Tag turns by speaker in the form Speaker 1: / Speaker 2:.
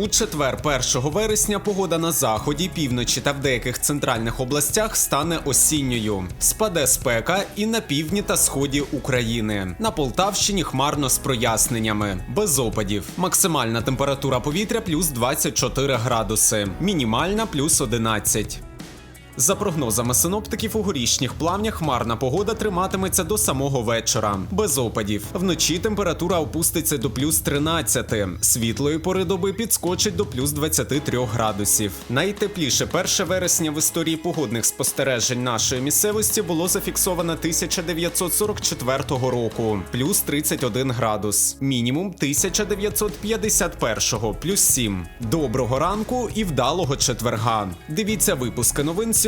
Speaker 1: У четвер, 1 вересня, погода на заході, півночі та в деяких центральних областях стане осінньою. Спаде спека і на півдні та сході України. На Полтавщині хмарно з проясненнями, без опадів. Максимальна температура повітря плюс 24 градуси, мінімальна плюс 11. За прогнозами синоптиків, у горішніх плавнях хмарна погода триматиметься до самого вечора, без опадів. Вночі температура опуститься до плюс 13, світлої пори доби підскочить до плюс 23 градусів. Найтепліше 1 вересня в історії погодних спостережень нашої місцевості було зафіксовано 1944 року, плюс 31 градус, мінімум 1951, плюс 7. Доброго ранку і вдалого четверга. Дивіться випуски новин сьогодні